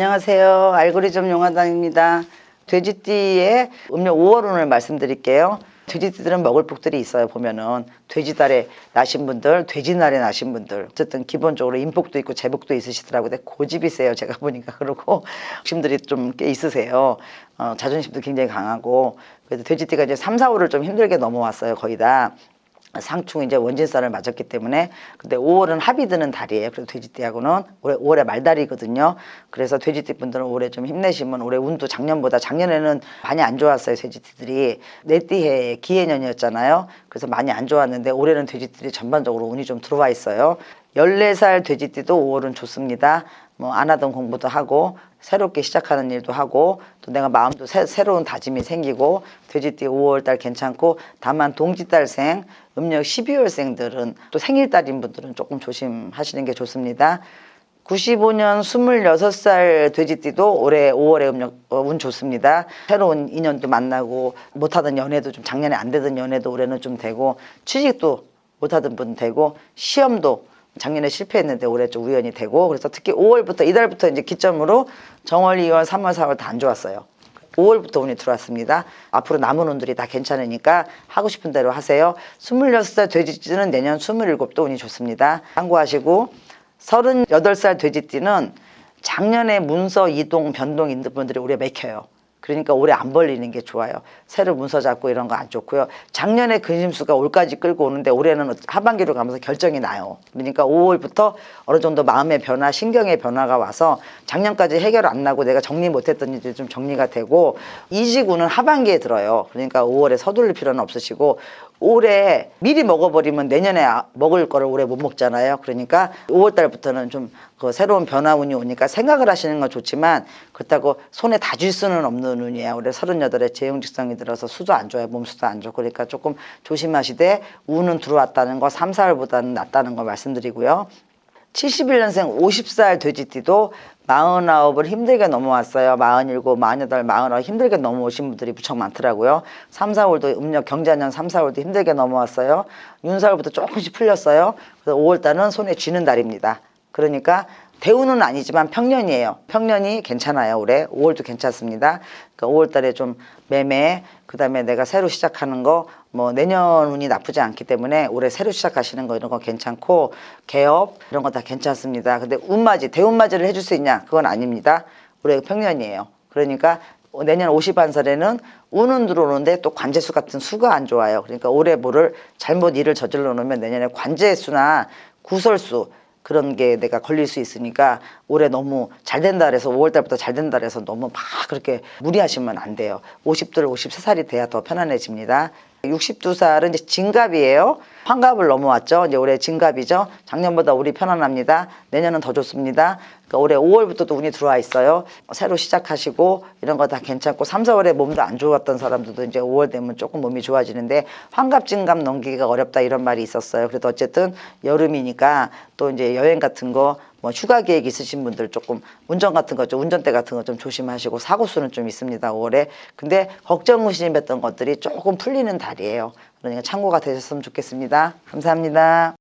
안녕하세요. 알고리즘 용화당입니다. 돼지띠의 음력 5월운을 말씀드릴게요. 돼지띠들은 먹을 복들이 있어요. 보면은 돼지달에 나신 분들, 돼지날에 나신 분들, 어쨌든 기본적으로 인복도 있고 제복도 있으시더라고요. 근데 고집이 세요. 제가 보니까 그러고 욕심들이 좀 꽤 있으세요. 어, 자존심도 굉장히 강하고 그래서 돼지띠가 이제 3, 4, 5를 좀 힘들게 넘어왔어요. 거의 다. 상충 이제 원진살을 맞았기 때문에 근데 5월은 합이 드는 달이에요. 그래서 돼지띠하고는 올해 5월에 말달이거든요. 그래서 돼지띠 분들은 올해 좀 힘내시면 올해 운도 작년보다 작년에는 많이 안 좋았어요. 돼지띠들이 내띠해 기해년이었잖아요. 그래서 많이 안 좋았는데 올해는 돼지띠들이 전반적으로 운이 좀 들어와 있어요. 14살 돼지띠도 5월은 좋습니다. 뭐 안 하던 공부도 하고 새롭게 시작하는 일도 하고 또 내가 마음도 새, 로운 다짐이 생기고 돼지띠 5월달 괜찮고 다만 동지달생 음력 12월생들은 또 생일달인 분들은 조금 조심하시는 게 좋습니다. 95년 26살 돼지띠도 올해 5월에 음력 어, 운 좋습니다. 새로운 인연도 만나고 못하던 연애도 좀 작년에 안 되던 연애도 올해는 좀 되고 취직도 못하던 분 되고 시험도 작년에 실패했는데 올해 좀 우연히 되고 그래서 특히 5월부터 이달부터 이제 기점으로 정월, 2월, 3월, 4월 다 안 좋았어요. 5월부터 운이 들어왔습니다. 앞으로 남은 운들이 다 괜찮으니까 하고 싶은 대로 하세요. 26살 돼지띠는 내년 27도 운이 좋습니다. 참고하시고 38살 돼지띠는 작년에 문서 이동 변동 있는 분들이 올해 맥혀요. 그러니까 올해 안 벌리는 게 좋아요. 새로 문서 잡고 이런 거 안 좋고요. 작년에 근심수가 올까지 끌고 오는데 올해는 하반기로 가면서 결정이 나요. 그러니까 5월부터 어느 정도 마음의 변화, 신경의 변화가 와서 작년까지 해결 안 나고 내가 정리 못했던 일들이 좀 정리가 되고 이지구는 하반기에 들어요. 그러니까 5월에 서둘릴 필요는 없으시고 올해 미리 먹어버리면 내년에 아- 먹을 거를 올해 못 먹잖아요. 그러니까 5월 달부터는 좀 그 새로운 변화운이 오니까 생각을 하시는 건 좋지만 그렇다고 손에 다 줄 수는 없는 운이에요. 올해 38에 재용직성이 들어서 수도 안 좋아요. 몸수도 안 좋고 그러니까 조금 조심하시되 운은 들어왔다는 거 3, 4월보다는 낫다는 거 말씀드리고요. 71년생 50살 돼지띠도 49을 힘들게 넘어왔어요. 47, 48, 49 힘들게 넘어오신 분들이 무척 많더라고요. 3, 4월도 음력 경자년 3, 4월도 힘들게 넘어왔어요. 윤사월부터 조금씩 풀렸어요. 그래서 5월달은 손에 쥐는 달입니다. 그러니까 대우는 아니지만 평년이에요. 평년이 괜찮아요. 올해 5월도 괜찮습니다. 그러니까 5월 달에 좀 매매, 그 다음에 내가 새로 시작하는 거, 뭐 내년 운이 나쁘지 않기 때문에 올해 새로 시작하시는 거 이런 거 괜찮고 개업 이런 거 다 괜찮습니다. 근데 운맞이, 대운맞이를 해줄 수 있냐? 그건 아닙니다. 올해 평년이에요. 그러니까 내년 50한살에는 운은 들어오는데 또 관제수 같은 수가 안 좋아요. 그러니까 올해 뭐를 잘못 일을 저질러 놓으면 내년에 관제수나 구설수 그런 게 내가 걸릴 수 있으니까 올해 너무 잘 된다 그래서 5월 달부터 잘 된다 그래서 너무 막 그렇게 무리하시면 안 돼요. 50들 53살이 돼야 더 편안해집니다. 62살은 이제 진갑이에요. 환갑을 넘어왔죠. 이제 올해 진갑이죠. 작년보다 우리 편안합니다. 내년은 더 좋습니다. 그러니까 올해 5월부터 도 운이 들어와 있어요. 새로 시작하시고 이런 거 다 괜찮고 3, 4월에 몸도 안 좋았던 사람들도 이제 5월 되면 조금 몸이 좋아지는데 환갑 진갑 넘기기가 어렵다 이런 말이 있었어요. 그래도 어쨌든 여름이니까 또 이제 여행 같은 거 뭐 휴가 계획 있으신 분들 조금 운전 같은 거 좀 운전대 같은 거 좀 조심하시고 사고 수는 좀 있습니다. 5월에. 근데 걱정 무심했던 것들이 조금 풀리는 달이에요. 그러니까 참고가 되셨으면 좋겠습니다. 감사합니다.